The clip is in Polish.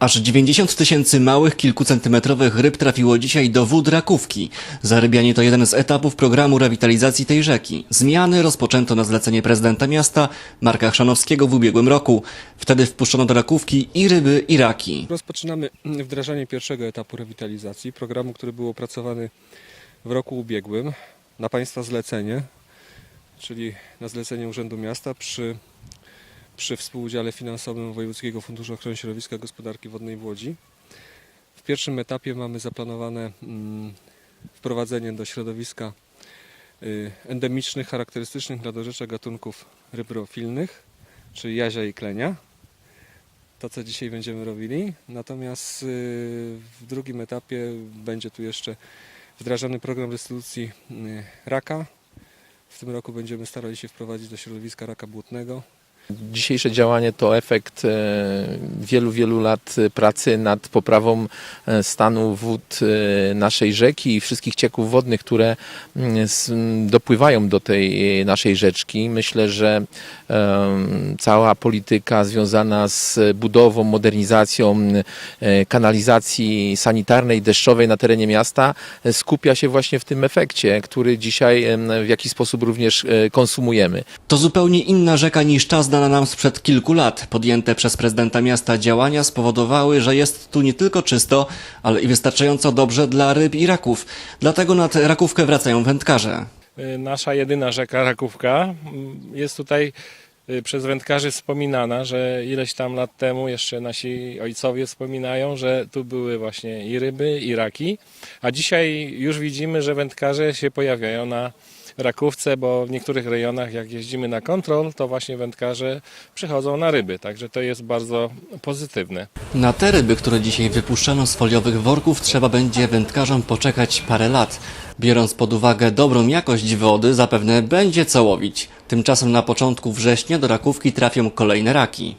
Aż 90 tysięcy małych, kilkucentymetrowych ryb trafiło dzisiaj do wód Rakówki. Zarybianie to jeden z etapów programu rewitalizacji tej rzeki. Zmiany rozpoczęto na zlecenie prezydenta miasta Marka Chrzanowskiego w ubiegłym roku. Wtedy wpuszczono do Rakówki i ryby, i raki. Rozpoczynamy wdrażanie pierwszego etapu rewitalizacji, programu, który był opracowany w roku ubiegłym na Państwa zlecenie, czyli na zlecenie Urzędu Miasta przy, przy współudziale finansowym Wojewódzkiego Funduszu Ochrony Środowiska Gospodarki Wodnej w Łodzi. W pierwszym etapie mamy zaplanowane mm, wprowadzenie do środowiska y, endemicznych, charakterystycznych dla dorzecza gatunków rybrofilnych, czyli jazia i klenia to, co dzisiaj będziemy robili. Natomiast y, w drugim etapie będzie tu jeszcze wdrażany program dystrybucji y, raka. W tym roku będziemy starali się wprowadzić do środowiska raka błotnego. Dzisiejsze działanie to efekt e, wielu, wielu lat pracy nad poprawą e, stanu wód e, naszej rzeki i wszystkich cieków wodnych, które mm, dopływają do tej naszej rzeczki. Myślę, że cała polityka związana z budową, modernizacją kanalizacji sanitarnej, deszczowej na terenie miasta skupia się właśnie w tym efekcie, który dzisiaj w jakiś sposób również konsumujemy. To zupełnie inna rzeka niż ta znana nam sprzed kilku lat. Podjęte przez prezydenta miasta działania spowodowały, że jest tu nie tylko czysto, ale i wystarczająco dobrze dla ryb i raków. Dlatego nad Rakówkę wracają wędkarze. Y, Nasza jedyna rzeka Rakówka mm, jest tutaj przez wędkarzy wspominana, że ileś tam lat temu jeszcze nasi ojcowie wspominają, że tu były właśnie i ryby, i raki, a dzisiaj już widzimy, że wędkarze się pojawiają na Rakówce, bo w niektórych rejonach jak jeździmy na kontrol, to właśnie wędkarze przychodzą na ryby, także to jest bardzo pozytywne. Na te ryby, które dzisiaj wypuszczano z foliowych worków, trzeba będzie wędkarzom poczekać parę lat. Biorąc pod uwagę dobrą jakość wody, zapewne będzie co łowić. Tymczasem na początku września do Rakówki trafią kolejne raki.